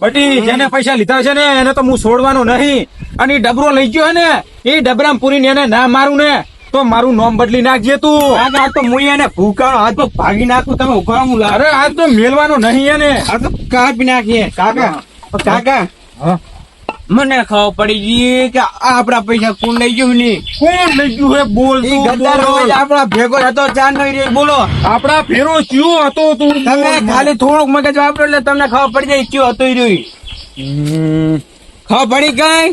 બટી જેને પૈસા લીધા છે ને એને તો હું છોડવાનો નહીં. અને ડબરો લઈ ગયો ને એ ડબરામાં પૂરીને એને ના મારું ને તો મારું નામ બદલી નાખજે તું. આ તો હું એને ભૂકાનો હાથ તો ભાગી નાખું તમે ઊભા હું અરે આજ તો મેલવાનો નહીં એને. આ તો કાપી નાખીએ. કાકા કાકા. હા. મને ખબર પડી ગઈ કે આપડા પૈસા કોણ લઈ ગયું નહીં કોણ લઈ ગયું હે? બોલ આપણા ભેગો હતો ચાર નો રે બોલો. આપડા ફેરો ચિયો હતો તું તમે ખાલી થોડુંક મગજ વાપરો એટલે તમને ખબર પડી જાય કયો હતો રહ્યો. ખબર પડી કઈ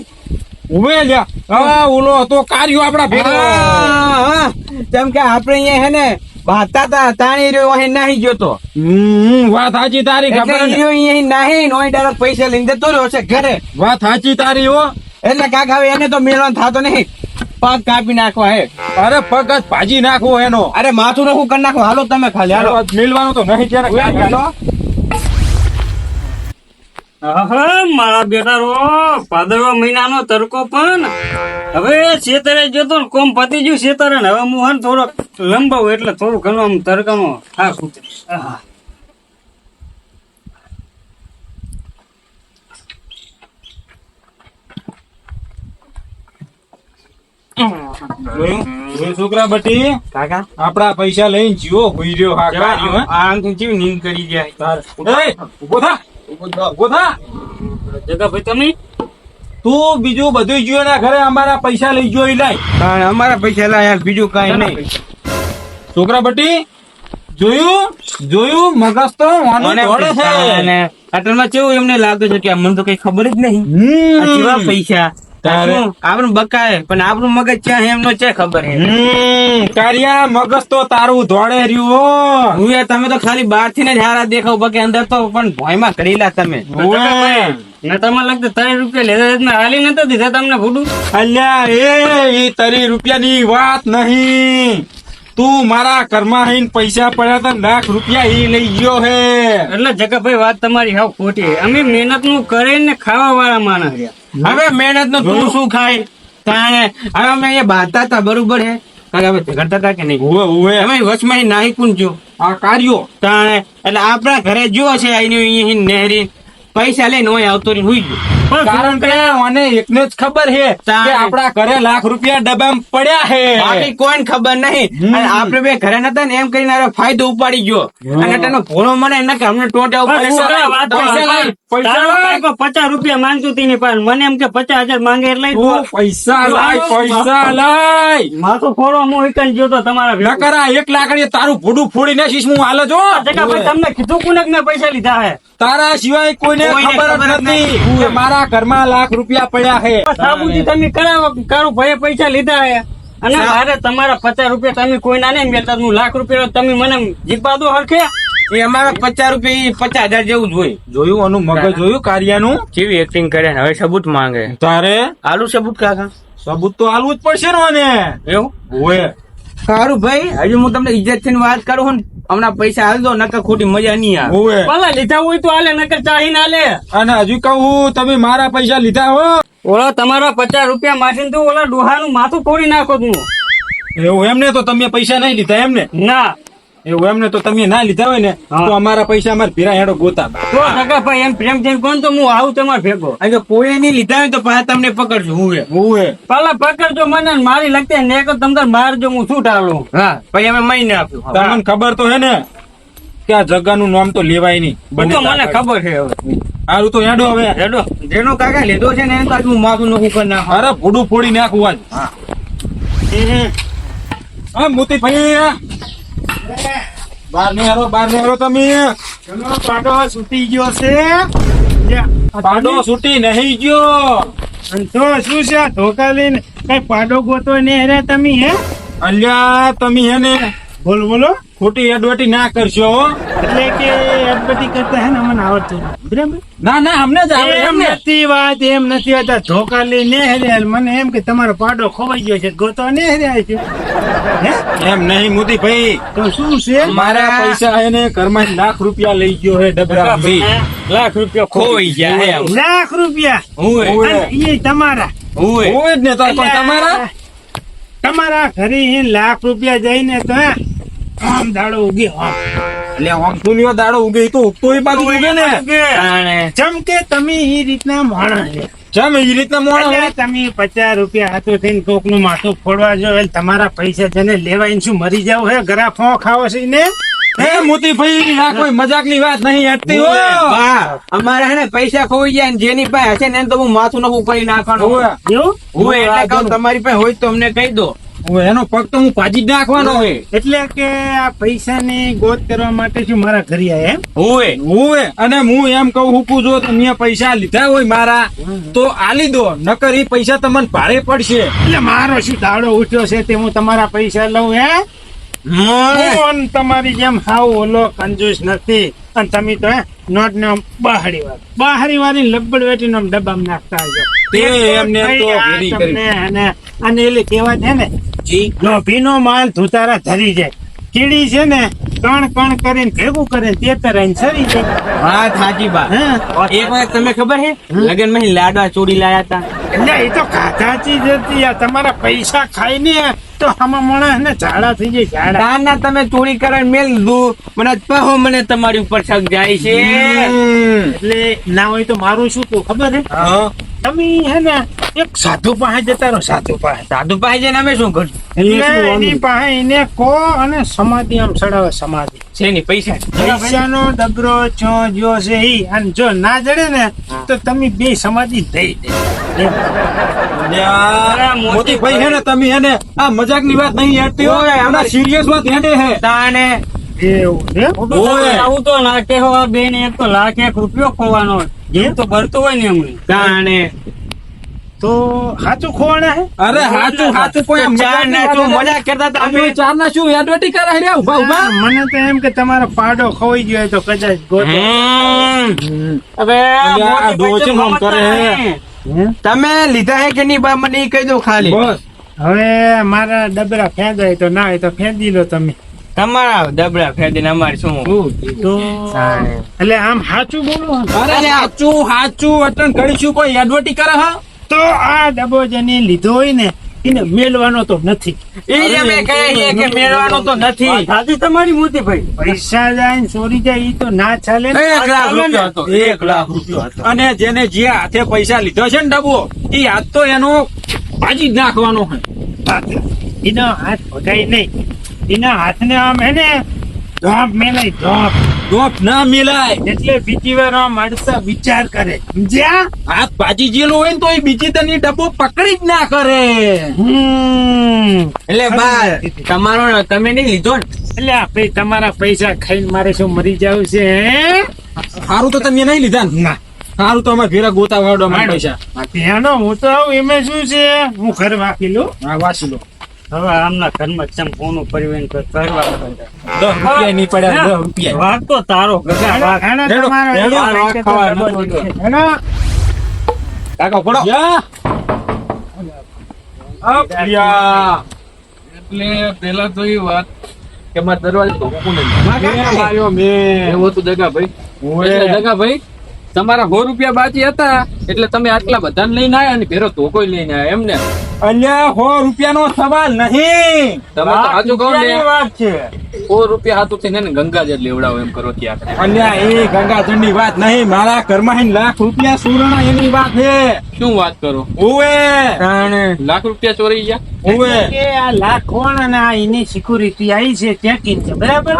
ઉભે લ્યા. હા ઓલો હતો કાર્યો આપડા ભેગો. જેમ કે આપણે અહીંયા હે ને બાતા તા તાણી રહ્યો અહીં નાહી ગયો તો. હમ, વાત સાચી તારી ખબર રહ્યો અહીં નાહી નો ડાયરેક્ટ પૈસા લઈને જતો રહ્યો છે ઘરે. વાત સાચી તારી હો. એટલે કાકા હવે એને તો મેળવાનું થતો નહીં. પગ કાપી નાખવા હે. અરે પગ જ ભાજી નાખવો એનો. અરે માથું નખું કરી નાખો હાલો તમે ખાલી હાલો. મિલવાનું તો નહીં ત્યારે મારા બેટા રો ભાદરવા મહિનાનો તડકો પણ. હવે છેતરે જતો ને કોમ પતી ગયું છેતરે ને. હવે હું ને લંબાવું એટલે થોડું ઘણું આમ તડકાનો થાક ઉતરે. છોકરા બટી? કાકા? આપડા પૈસા લઈને જીવો હોઈ રહ્યો હે? આમથી કેવી નીંદ કરી જાય ઊભો થા. ઊભો થા. ઊભો થા. જગાભાઈ તમે? તું બીજું બધું જોયો ના ઘરે અમારા પૈસા લઈ જોઈ લાય અમારા પૈસા લાય યાર બીજું કઈ નહીં. છોકરા બટી જોયું? જોયું? મગજ તો વાનું છે. કેવું એમને લાગે છે કે મને તો કઈ ખબર જ નહીં. કેવા પૈસા? આપણું બકાય પણ આપણું મગજ છે એમનો છે ખબર કારિયા મગજ તો તારું ધોળે રહ્યું હો. હું તમે તો ખાલી બહારથી જ હારા દેખાવ બાકી અંદર તો પણ ભોયમાં કરેલા તમે. ઓવે. ને તમારે લાગતું ત્રણ રૂપિયા લેતા લેતા હાલી નતા દીધા તમને અલ્યા એ ઈ તારી રૂપિયાની વાત નહીં. તું મારા ઘરમાં આઈને પૈસા પડ્યા તા લાખ રૂપિયા એ લઈ ગયો હે. એટલે જગાભાઈ વાત તમારી હાવ ખોટી અમે મહેનતનું કરીને ખાવા વાળા માણસ હવે મહેનતનું તું શું ખાય? તાણે હવે અમે અહીંયા બાંધતા હતા બરોબર હે? હવે ઝઘડતા હતા કે નહીં? હોવે હોવે અમે વચમાં નાહી કું જો આ કાર્યો. તાણે એટલે આપણા ઘરે જો છે આઈને અહીં નહેરી. પૈસા લઈને હોય આવતો રહી હુઈ ગયો. કારણ કે મને એકને જ ખબર છે કે. આપણા ઘરે લાખ રૂપિયા ડબ્બામાં પડ્યા બાકી કોઈને ખબર નહીં. અને આપણે બે ઘરે નતા ને એમ કરીને ફાયદો ઉપાડી ગયો. અને તેનો ભોળો મને એના કે અમને ટોટા ઉપર પચાસ રૂપિયા માંગતું તી ની પણ મને એમ કે પચાસ હજાર માંગે એટલે પૈસા લાય પૈસા લાય. માથો ફોડો હું એકન ગયો તો તમારા નકરા આ એક લાકડીએ તારું ભૂડું ફોડી નાખીશ હું હાલ જો તમને કીધું કોને ને પૈસા લીધા હે? તારા સિવાય કોઈને કોઈને ખબર જ નથી કે મારા ઘરમાં લાખ રૂપિયા પડ્યા છે. સાબુજી તમે કરાવો કારું ભાઈએ પૈસા લીધા હે અને મારે તમારા પચાસ રૂપિયા તમે કોઈ ના નહીં મેળતા હું લાખ રૂપિયા તમે મને જીતવા દો હરખે. એ અમારા પચાસ રૂપિયા પચાસ હજાર જેવું જોઈ જોયું આનું મગજ જોયું કાર્યનું? કેવી એક્ટિંગ કરે હવે સબૂત માંગે. તારે? આલુ સબૂત કાકા. સબૂત તો આલવું જ પડશે ને એવું? હોય સારું ભાઈ હજુ હું તમને ઇજ્જતથી વાત કરું છું ને. હમણાં પૈસા હાલ દો નકર ખોટી મજા નહીં આવે. ઓએ લીધા હોય તો હાલે નકર ચાહી ના લે અને હજુ કહું તમે મારા પૈસા લીધા હો. ઓલા તમારા પચાસ રૂપિયા માસીને તો ઓલા ડોહાનું માથું ફોડી નાખો તું. એવું એમને તો તમે પૈસા નહીં લીધા એમને? ના. એવું એમને તો તમે ના લીધા હોય ને તો અમારા પૈસા અમારે ભીરા હેડો ગોતા. તો જગાભાઈ એમ પ્રેમ થઈને કોણ તો હું આવું તમારે ભેગો. અને જો કોઈ નહીં લીધા હોય તો પાછા તમને પકડજો હું એ. ઓએ પેલા પકડજો મને મારી લગતી ને એક તમને મારજો હું શું ટાળું હા ભાઈ અમે મહિને આપ્યું તમને ખબર તો હે ને કે આ જગ્યાનું નામ તો લેવાય નહીં. બને તો મને ખબર છે હવે. હારું તો હેડો હવે. હેડો. જેનો કાકા લીધો છે ને એનું કાચું માથું નખું કરી નાખું. અરે ભૂડું ફોડી નાખું આજ. હા. મોતી ભાઈ બાર ને હારો ગયો છે. તો શું છે ધોકા લઈને? કઈ પાડો ગોતો ને રે તમે, હે? અલ્યા, તમે હે ને બોલો બોલો. ખોટી એડવર્ટી ના કરશો એટલે કે અટપટી કરતા હે ને મને આવડતું બરાબર? ના ના અમને જ આવડે એમ નથી વાત એમ નથી વાત. ધોકા લઈને હેરે મને એમ કે તમારો પાડો ખોવાઈ ગયો છે. ગોતો ને હેરે છે. એમ નહીં મોદી ભાઈ. તો શું છે? મારા પૈસા એને ને ઘરમાં લાખ રૂપિયા લઈ ગયો હે ડબરા લાખ રૂપિયા ખોવાઈ ગયા હે લાખ રૂપિયા? હું એ. ઓવે. અને એ તમારા. હુંય. જ ને તો પણ તમારા? તમારા ઘરે લાખ રૂપિયા જઈને તો આમ દાડો ઉગી આમ એટલે આમ દાડો ઉગે તો ઉગતો એ બાજુ ઉગે ને. જેમ કે તમે એ રીતના માણસ. જેમ એ રીતના મોણા તમે પચાસ રૂપિયા હાથો થઈને કોકનું માથું ફોડવા જો તમારા પૈસા છે ને લેવાઈને શું મરી જાવ હે? ગરા ફો ખાવો છે ને હે મોતી ભાઈ આ કોઈ મજાકની વાત નહીં હતી હો. અમારે હે ને પૈસા ખોઈ જાય ને જેની પાસે હશે ને એને તો હું માથું નવું કરી નાખવાનું. હું એટલે કહું તમારી પાસે હોય તો અમને કહી દો. એનો પગ તો હું પાજી જ નાખવાનો હોય એટલે કે આ પૈસાની ગોત કરવા માટે શું મારા ઘરે આયા એમ? હોય હોય અને હું એમ કહું હું જો તમે પૈસા લીધા હોય મારા તો આલી દો. નકર એ પૈસા તમને ભારે પડશે. એટલે મારો શું દાડો ઉઠ્યો છે તે હું તમારા પૈસા લઉં હે? તમારી જેમ હાવ ઓલો કંજૂસ નથી. અને તમે તો નોટ ને બહારી વાર બહારી વાળી લબડ વેટી નો ડબ્બામાં નાખતા આવજો અને એટલે કેવા છે ને લોભીનો માલ ધુતારા ધરી જાય. કીડી છે ને કણ કણ કરીને ભેગું કરે તે આઈને સરી જાય. વાત સાચી બા. એક વાર તમે ખબર હે? લગનમાં લાડવા ચોરી લાયા હતા એટલે એ તો ખાધા ચીજ હતી આ. તમારા પૈસા ખાઈને તો આમાં માણસ ને ઝાડા થઈ જાય ઝાડા. ના તમે ચોરી કરીને મેલ દીધું. મને કહો મને તમારી ઉપર શક જાય છે. એટલે ના હોય તો મારું શું તું ખબર હે હા. તમે હે ને એક સાધુ પાસે જતા રહો સાધુ પાસે. સાધુ પાસે જઈને અમે શું કરશું? એની પાસે એને કો અને સમાધિ આમ ચડાવે સમાધિ. શેની પૈસા? પૈસાનો ડબરો છો જો છે ઈ. અને જો ના જડે ને તો તમે બે સમાધિ દઈ દે. એમ. અલ્યા, મોતી ભાઈ હે ને તમે એને આ મજાકની વાત નહીં હેડતી હોય આમાં સિરિયસ વાત હેડે હે. તાને. આવું તો લાખે હવા બે ને એક તો લાખ એક રૂપિયો ખોવાનો. જેમ તો ભરતો હોય ને એમને તાને તો સાચું ખોવાના હે? અરે હાચું હાચું કોઈ ચાર ના શું મજા કરતા હતા. અમે ચાર ના શું એડવર્ટી કરે રે ઊભા ઊભા. મને તો એમ કે તમારો પાડો ખોઈ ગયો તો કદાચ ગોતો. હવે આ આમ કરે હે. તમે લીધા હે કે નહીં બા મને કહી દો ખાલી. બસ. હવે મારા ડબરા ફેંદાય તો ના હોય તો ફેંદી લો તમે. તમારા ડબરા ફેંદીને અમારે શું? તો એટલે આમ સાચું બોલો અરે સાચું સાચું અટન કરીશું કોઈ એડવર્ટી કરે હા? તો આ ડબો જેને લીધો હોય ને એને મેળવાનો તો નથી. ઈ અમે કહીએ કે મેળવાનો તો નથી. સાચી તમારી મોતી ભાઈ. પૈસા જાય ને ચોરી જાય એ તો ના ચાલે એક લાખ રૂપિયો હતો એક લાખ રૂપિયા હતો. અને જેને જે હાથે પૈસા લીધો છે ને ડબ્બો એ હાથ તો એનો ભાજી જ નાખવાનો હોય એનો હાથ ભગાય નહીં. એના હાથને આમ હે ને ધોપ મેલાય ધોપ. ડોપ ના મિલાય. એટલે બીજી વાર માણસા વિચાર કરે. સમજ્યા? હાથ ભાજી જેલો હોય ને તો એ બીજી તને ડબ્બો પકડી જ ના કરે. એટલે બા તમારો તમે નહીં લીધો ને? એટલે ભાઈ તમારા પૈસા ખાઈને મારે શું મરી જાવ છે સારું તો તમે નહીં લીધા ના? સારું તો અમારે ભેરા ગોતા વાળો પૈસા. ત્યાંનો હું તો આવું એમાં શું છે? હું ઘર વાંકી લઉં? હા વાંચી લો. હવે આમના ઘરમાં ચમ કોનું પરિવહન કરવા દસ રૂપિયા નહીં પડ્યા દસ રૂપિયા. વાત તો તારો. કાકા પડો. એટલે પેલા તો એ વાત કે મારા દરવાજે ધોકું નહીં. માર્યો મેં એવું હતું દગાભાઈ. દગા દગાભાઈ તમારા સો રૂપિયા બાકી હતા એટલે તમે આટલા બધાને લઈને આવ્યા અને ભેરો ધોકો લઈને આવ્યા એમને? અલ્યા સો રૂપિયાનો સવાલ નહીં. તમે તો સાચું કહો ને. વાત છે? સો રૂપિયા હાથું થઈને ગંગાજળ લેવડાવો એમ કરો ત્યાં અલ્યા એ ગંગાજળની વાત નહીં. મારા ઘરમાં લાખ રૂપિયા સુરણા એની વાત છે. શું વાત કરો? ઓવે લાખ રૂપિયા ચોરી ગયા? ઓવે આ લાખ કોણ અને આ એની સિક્યુરિટી આવી છે ચેકિંગ છે બરાબર?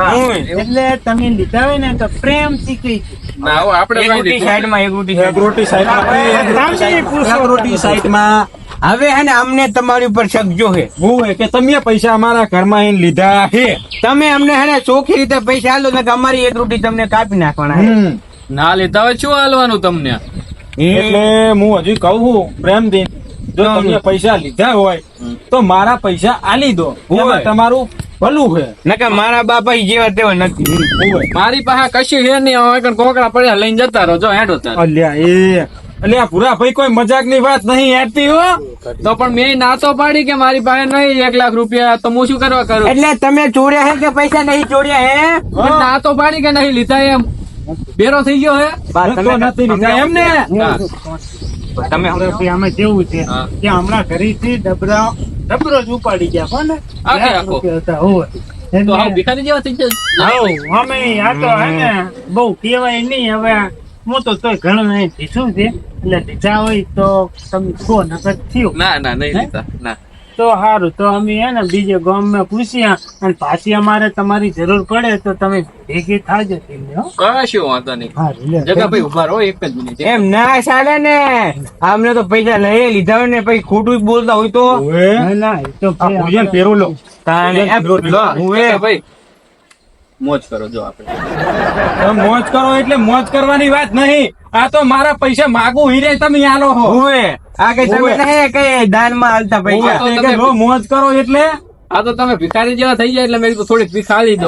એટલે તમે લીધા હોય ને તો પ્રેમથી કહી ના આપણે રોટી સાઈડમાં એક રોટી એક રોટી સાઈડમાં. એક રોટી સાઈડમાં. હવે હે ને અમને તમારી ઉપર શક જો હે ઓવે કે તમે પૈસા અમારા ઘરમાં એને લીધા હે. તમે અમને હે ને ચોખ્ખી રીતે પૈસા આલો ને કે અમારી એક રોટી તમને કાપી નાખવાના ના લેતા હોય શું હાલવાનું તમને? એટલે હું હજી કહું છું પ્રેમથી જો તમે પૈસા લીધા હોય તો મારા પૈસા આલી દો. તમારું ભલું છે કે મારા બાપા ઈ જેવા તેવા નથી. મારી પાસે કશું છે નહીં હવે કણ કોકડા પડ્યા લઈને જતા રહો જો હેડો તાર. અલ્યા એ. અલ્યા પૂરા ભાઈ કોઈ મજાકની વાત નહીં હેડતી હો. તો પણ મેં ના તો પાડી કે મારી પાસે નહીં એક લાખ રૂપિયા તો હું શું કરવા કરું? એટલે તમે ચોર્યા હે કે પૈસા નહીં ચોર્યા હે? ના તો પાડી કે નહીં લીધા એમ? બેરો થઈ ગયો હે? તો નથી લીધા એમ ને તમે હવે આમાં કેવું છે. કે હમણાં ઘરેથી ડબરા ડબરો જ ઉપાડી ગયા કોને. તો હા ભિખારી જેવા થઈ ગયા? હા અમે આ તો હે ને બહુ કહેવાય નહીં હવે હું તો તોય ઘણું નહીં દીધું છે? એટલે દીધા હોય તો તમે છો નકર થયું. ના ના નહીં લીધા ના. તો સારું તો અમે હે ને બીજે ગામમાં પૂછ્યા અને પાછી અમારે તમારી જરૂર પડે તો તમે ભેગી થાજો તેમને, કશું વાંધો નહીં. જગાભાઈ ઊભા રહો એક જ મિનિટ એમ ના ચાલે ને. આમને તો પૈસા લઈ લીધા હોય ને પછી ખોટું જ બોલતા હોય તો. ના, ના, તો ભોજન ભાઈ પેરો લો. તાણે જગાભાઈ મોજ કરો જો આપણે. મોજ કરો એટલે મોજ કરવાની વાત નહીં. આ તો મારા પૈસા માગું હીરે તમે આલો હો. હોય આ કઈ તમે નહીં કઈ દાનમાં હાલતા પૈસા? તો મોજ કરો એટલે. આ તો તમે ભિખારી જેવા થઈ જાય એટલે મેં કીધું થોડીક ભિખારી દો.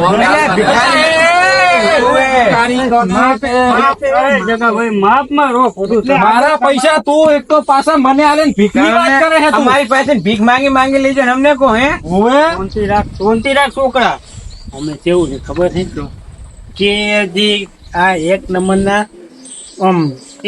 મારા પૈસા તું એક તો પાછા મને આલે ને ભીખની વાત કરે તું. અમારી પાસે ભીખ માંગી માંગી લેજો અમને કહો હે? હોવે. શાંતિ રાખ શાંતિ રાખ છોકરા. અમે કેવું છે ખબર છે? કે જે આ એક નંબરના આમ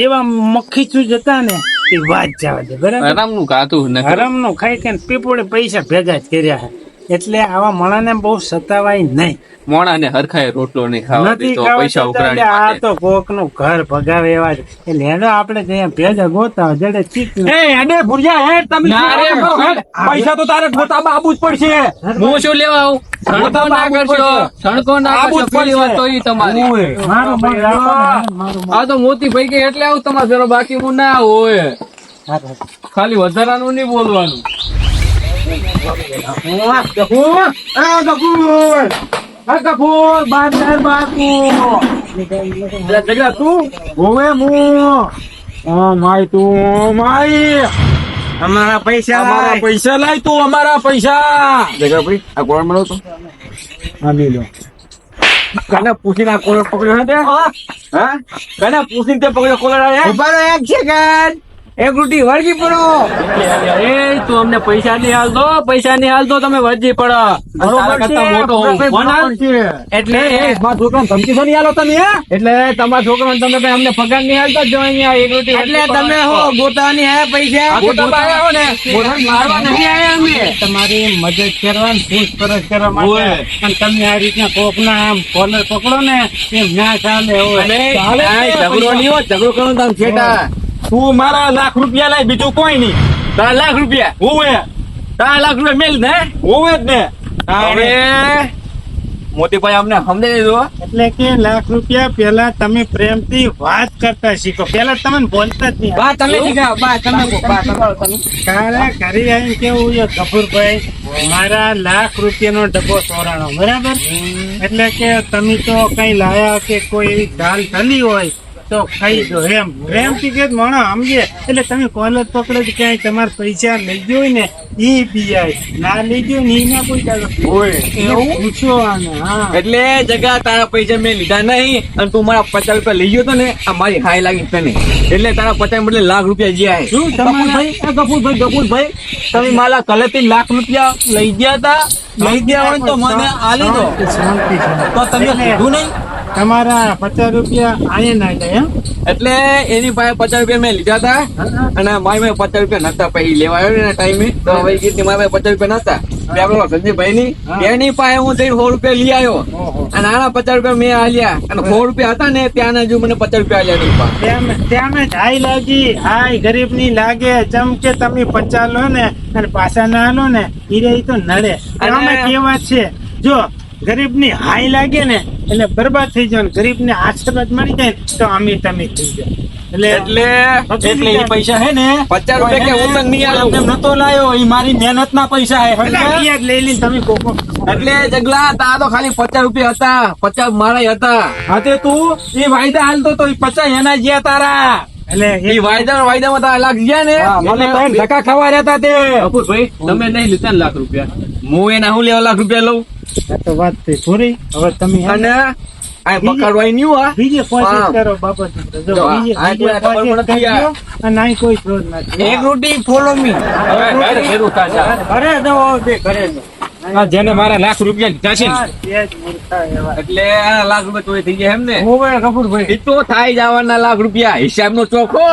એવા મક્ખી ચૂજ હતા ને એ વાત જવા દે બરાબર? હરામનું ખાતું નથી. ખાઈ કે પીપોડે પૈસા ભેગા જ કર્યા છે. એટલે આવા મળાને બહુ સતાવાય નહીં. મોણાને હરખાય રોટલો નહીં ખાવા નથી દીધો પૈસા ઉઘરાણી આ તો કોકનું ઘર ભગાવે એવા છે એટલે હેડો આપણે ત્યાં ભેગા ગોતા જડે ચીક એ હેડે ભુરજા હે તમે. પૈસા તો તારે ગોતામાં બાબુ જ પડશે. હું શું લેવા આવું? સણકો ના કરશો. સણકો ના કરશો પેલી વાત તો ઈ તમારી. આ તો મોતી ભાઈ કે એટલે આવું તમારે જરા બાકી હું ના હોય. ખાલી વધારાનું નહીં બોલવાનું. ગફૂર બાંધર બાપુ. તું હોવે હું ઓ માય તું માય અમારા પૈસા અમારા. પૈસા લાય તું અમારા પૈસા. જગા ભાઈ આ કોણ મળો તો. હા લી કને પૂછીને આ કોલર પકડ્યો હે તે? હા. કને પૂછીને તે પકડ્યો કોલર હે ઊભા રહો એક સેકન્ડ એક રૂટી વળગી પડો. એ તું અમને પૈસા નહીં હાલતો પૈસા નહીં હાલતો તમે વળગી પડો. મોટો હું. હાલ. એટલે મારા છોકરાને ધમકી નહીં હાલો તમે એટલે તમારા છોકરા તમે કઈ અમને પગાર નહીં હાલતા જો અહીંયા એક રૂટી એટલે તમે હો ગોતાની હે પૈસા? આયા હો ને. મારવા નહીં આયા અમે. તમારી મદદ કરવા પૂછપરછ કરવા માટે. અને તમે આ રીતના કોકના આમ કોલર પકડો ને એમ ના ચાલે ઝઘડો પૈસા. નહીં હોય ઝઘડો કરો તમે છેટા. તું મારા લાખ રૂપિયા લાય બીજું કોઈ નહીં. ત્રણ લાખ રૂપિયા હોવે. તારા લાખ રૂપિયા મેલ ને હોવે જ ને. હવે મોતીભાઈ અમને સમજાવી દીધો એટલે કે લાખ રૂપિયા પેલા તમે પ્રેમથી વાત કરતા શીખો. પેલા તમે બોલતા જ નહીં. બા તમે શીખા. બા તમે બા તમે તારા ઘરે આવીને કેવું છે કપૂરભાઈ મારા લાખ રૂપિયાનો ડબ્બો ચોરાણો બરાબર? એટલે કે તમે તો કઈ લાયા કે કોઈ એવી દાલ થલી હોય તો ખાઈ દો એમ. પ્રેમથી મણો સમજે. એટલે તમે કોલર પકડો ક્યાંય તમારે પૈસા લઈ ગયો હોય ને ઈ પીઆઈ. ના લઈ ગયો ને એના કોઈ દાડો. એવું પૂછો આને એટલે જગા તારા પૈસા મેં લીધા નહીં અને તું મારા પચાસ રૂપિયા લઈ ગયો તો ને આ મારી હાય લાગી તને. એટલે તારા પચાસ બદલે લાખ રૂપિયા જ્યાં શું તમારા એ ગફુરભાઈ ગફુરભાઈ તમે મારા કલેથી લાખ રૂપિયા લઈ ગયા હતા લઈ ગયા હોય તો મને આલી દો. તો તમે કીધું નહીં? તમારા પચાસ રૂપિયા આયે નાખ્યા એમ? એટલે એની પાસે પચાસ રૂપિયા મેં લીધા હતા અને મારી મેં પચાસ રૂપિયા નતા પછી લેવા આવ્યો ને ટાઈમે. તો હવે એ મારી પાસે પચાસ રૂપિયા નતા. બે સંજયભાઈ ની એની પાસે હું જઈને સો રૂપિયા લઈ આવ્યો. અને આના પચાસ રૂપિયા મેં આલ્યા. અને સો રૂપિયા હતા ને ત્યાં હજુ મને પચાસ રૂપિયા આલ્યા ત્યાં લાગી હાય ગરીબની લાગે ચમકે તમે પચા લો ને અને પાછા ના લો ને હીરે તો નડે. કેવા છે? જો ગરીબની હાય લાગે ને એટલે બરબાદ થઈ જાય ગરીબ ને આશીર્વાદ મળી જાય તો અમે તમે થઈ જાય. એટલે એટલે એટલે એ પૈસા હે ને પચાસ રૂપિયા કે ઉતંગ નહીં આવ્યો નતો લાયો એ મારી મહેનત ના પૈસા હે લઈ લઈ તમે કોકો. એટલે જગલા તા તો ખાલી પચાસ રૂપિયા હતા પચાસ મારા હતા. હા તે તું? એ વાયદા હાલતો તો એ પચાસ એના ગયા તારા. એટલે એ વાયદા વાયદા વાયદામાં તારા લાખ ગયા ને. મને ધક્કા ખાવા રહેતા તે. કપૂરભાઈ તમે નહીં લીધા લાખ રૂપિયા. હું એના હું લેવા લાખ રૂપિયા લઉં? આ તો વાત થઈ પૂરી હવે તમે અને આ પકડવાય નહીં આ બીજે કોશિશ કરો બાબત જો જો, બીજે આ કોઈ નથી આ. અને અહીં કોઈ ક્રોધ નથી. એક રૂટી ફોલો મી હવે ઘરે ભેરું થાશે. ઘરે જવો બે ઘરે જેને મારા લાખ રૂપિયા લીધા છે આ. એટલે આ લાખ રૂપિયા ચોરી થઈ ગયા એમ ને હોવે, ગફુરભાઈ. એ તો થાય જવાના લાખ રૂપિયા. હિસાબ નો ચોખ્ખો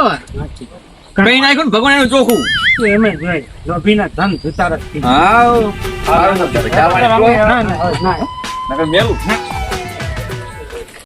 કઈ નાખ્યું ને ભગવાન એનું ચોખ્ખું એમ જ હોય. લોભીના ધન જતા નકર મેલું.